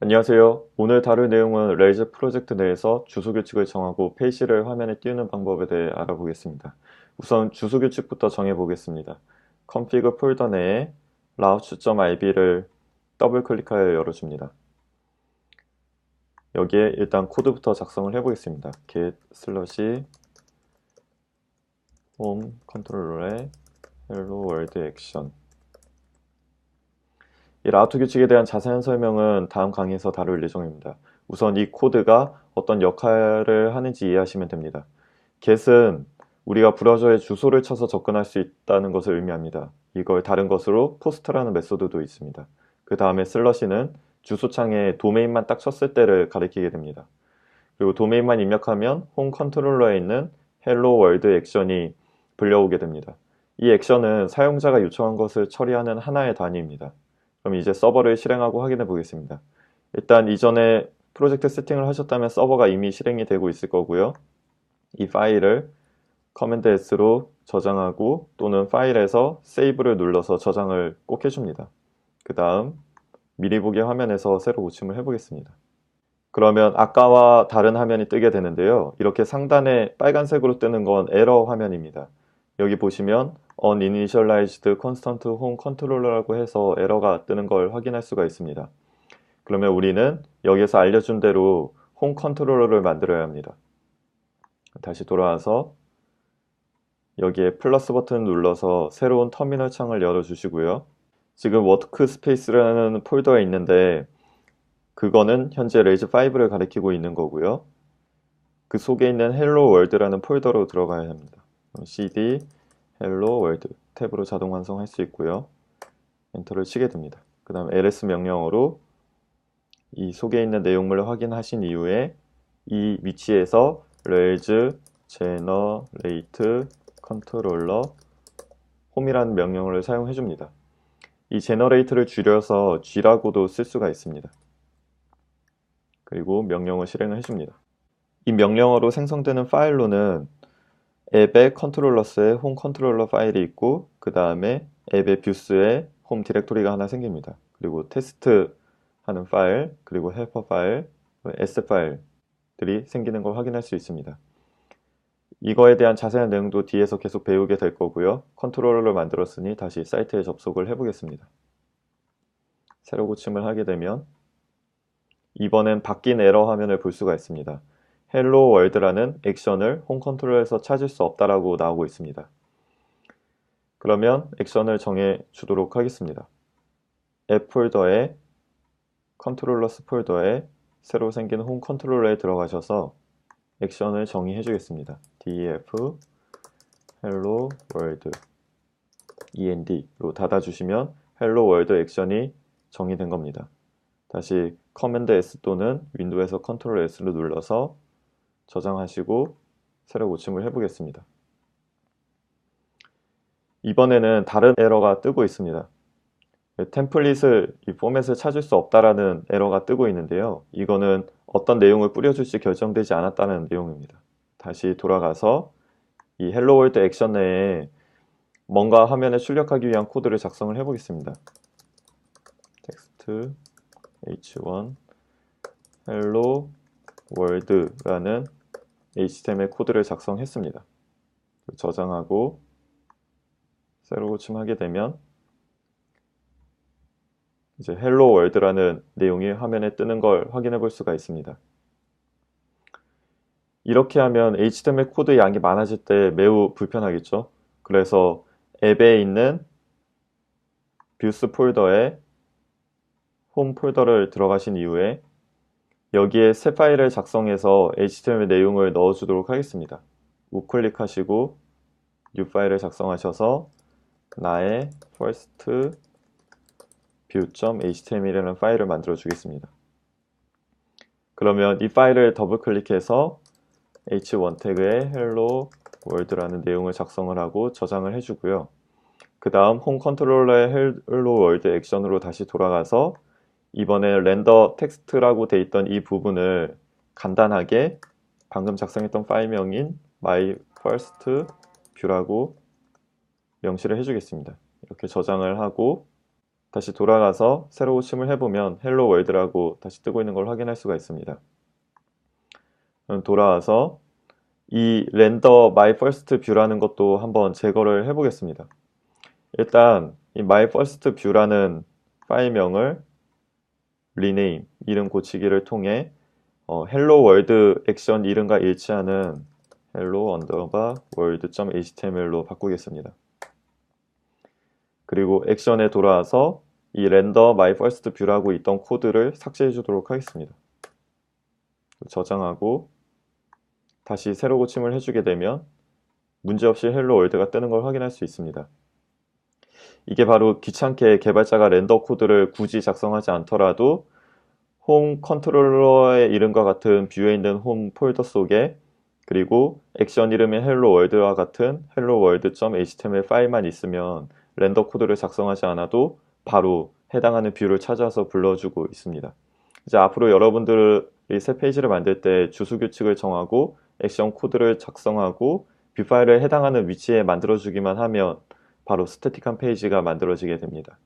안녕하세요. 오늘 다룰 내용은 레이즈 프로젝트 내에서 주소 규칙을 정하고 페이지를 화면에 띄우는 방법에 대해 알아보겠습니다. 우선 주소 규칙부터 정해 보겠습니다. config 폴더 내에 routes.ib를 더블 클릭하여 열어줍니다. 여기에 일단 코드부터 작성을 해보겠습니다. get 슬러시 home 컨트롤러의 hello world action 이 라우트 규칙에 대한 자세한 설명은 다음 강의에서 다룰 예정입니다. 우선 이 코드가 어떤 역할을 하는지 이해하시면 됩니다. get은 우리가 브라우저에 주소를 쳐서 접근할 수 있다는 것을 의미합니다. 이걸 다른 것으로 포스트라는 메소드도 있습니다. 그 다음에 슬러시는 주소창에 도메인만 딱 쳤을 때를 가리키게 됩니다. 그리고 도메인만 입력하면 홈 컨트롤러에 있는 헬로 월드 액션이 불려오게 됩니다. 이 액션은 사용자가 요청한 것을 처리하는 하나의 단위입니다. 그럼 이제 서버를 실행하고 확인해 보겠습니다. 일단 이전에 프로젝트 세팅을 하셨다면 서버가 이미 실행이 되고 있을 거고요. 이 파일을 커맨드 S로 저장하고 또는 파일에서 세이브를 눌러서 저장을 꼭 해줍니다. 그 다음 미리 보기 화면에서 새로 고침을 해보겠습니다. 그러면 아까와 다른 화면이 뜨게 되는데요. 이렇게 상단에 빨간색으로 뜨는 건 에러 화면입니다. 여기 보시면 uninitialized constant home controller라고 해서 에러가 뜨는 걸 확인할 수가 있습니다. 그러면 우리는 여기서 알려준 대로 홈 컨트롤러를 만들어야 합니다. 다시 돌아와서 여기에 플러스 버튼 눌러서 새로운 터미널 창을 열어주시고요. 지금 워크스페이스라는 폴더에 있는데 그거는 현재 레이즈 5를 가리키고 있는 거고요. 그 속에 있는 헬로 월드라는 폴더로 들어가야 합니다. cd hello world 탭으로 자동 완성할 수 있고요. 엔터를 치게 됩니다. 그 다음 ls 명령어로 이 속에 있는 내용물을 확인하신 이후에 이 위치에서 raise generate controller 홈이라는 명령어를 사용해 줍니다. 이 generate를 줄여서 g라고도 쓸 수가 있습니다. 그리고 명령어 실행을 해줍니다. 이 명령어로 생성되는 파일로는 앱의 컨트롤러스에 홈 컨트롤러 파일이 있고 그 다음에 앱의 뷰스에 홈 디렉토리가 하나 생깁니다. 그리고 테스트 하는 파일, 그리고 헬퍼 파일, S 파일들이 생기는 걸 확인할 수 있습니다. 이거에 대한 자세한 내용도 뒤에서 계속 배우게 될 거고요. 컨트롤러를 만들었으니 다시 사이트에 접속을 해보겠습니다. 새로 고침을 하게 되면 이번엔 바뀐 에러 화면을 볼 수가 있습니다. 헬로 월드라는 액션을 홈 컨트롤에서 찾을 수 없다라고 나오고 있습니다. 그러면 액션을 정해 주도록 하겠습니다. 앱 폴더에 컨트롤러스 폴더에 새로 생긴 홈 컨트롤러에 들어가셔서 액션을 정의해 주겠습니다. def hello world end로 닫아주시면 hello world 액션이 정의된 겁니다. 다시 커맨드 S 또는 윈도우에서 컨트롤 S를 눌러서 저장하시고 새로 고침을 해보겠습니다. 이번에는 다른 에러가 뜨고 있습니다. 템플릿을 이 포맷을 찾을 수 없다라는 에러가 뜨고 있는데요. 이거는 어떤 내용을 뿌려줄지 결정되지 않았다는 내용입니다. 다시 돌아가서 이 헬로 월드 액션 내에 뭔가 화면에 출력하기 위한 코드를 작성을 해보겠습니다. 텍스트 h1 hello world라는 HTML 코드를 작성했습니다. 저장하고 새로 고침하게 되면 이제 헬로 월드라는 내용이 화면에 뜨는 걸 확인해 볼 수가 있습니다. 이렇게 하면 HTML 코드 양이 많아질 때 매우 불편하겠죠. 그래서 앱에 있는 뷰스 폴더에 홈 폴더를 들어가신 이후에 여기에 새 파일을 작성해서 HTML 내용을 넣어주도록 하겠습니다. 우클릭하시고 new 파일을 작성하셔서 나의 first view.html이라는 파일을 만들어 주겠습니다. 그러면 이 파일을 더블 클릭해서 h1 태그에 hello world라는 내용을 작성을 하고 저장을 해주고요. 그 다음 홈 컨트롤러의 hello world 액션으로 다시 돌아가서 이번에 렌더 텍스트라고 돼 있던 이 부분을 간단하게 방금 작성했던 파일명인 my first view라고 명시를 해주겠습니다. 이렇게 저장을 하고 다시 돌아가서 새로 고침을 해보면 헬로 월드라고 다시 뜨고 있는 걸 확인할 수가 있습니다. 그럼 돌아와서 이 렌더 my first view라는 것도 한번 제거를 해보겠습니다. 일단 이 my first view라는 파일명을 rename 이름 고치기를 통해 어, hello 액션 이름과 일치하는 hello underbar world.html로 바꾸겠습니다. 그리고 액션에 돌아와서 이 렌더 my first view라고 있던 코드를 삭제해 주도록 하겠습니다. 저장하고 다시 새로 고침을 해주게 되면 문제없이 헬로 월드가 뜨는 걸 확인할 수 있습니다. 이게 바로 귀찮게 개발자가 렌더 코드를 굳이 작성하지 않더라도 홈 컨트롤러의 이름과 같은 뷰에 있는 홈 폴더 속에 그리고 액션 이름의 헬로 월드와 같은 헬로 월드.html 파일만 있으면 렌더 코드를 작성하지 않아도 바로 해당하는 뷰를 찾아서 불러주고 있습니다. 이제 앞으로 여러분들이 새 페이지를 만들 때 주소 규칙을 정하고 액션 코드를 작성하고 뷰 파일을 해당하는 위치에 만들어주기만 하면 바로 스태틱한 페이지가 만들어지게 됩니다.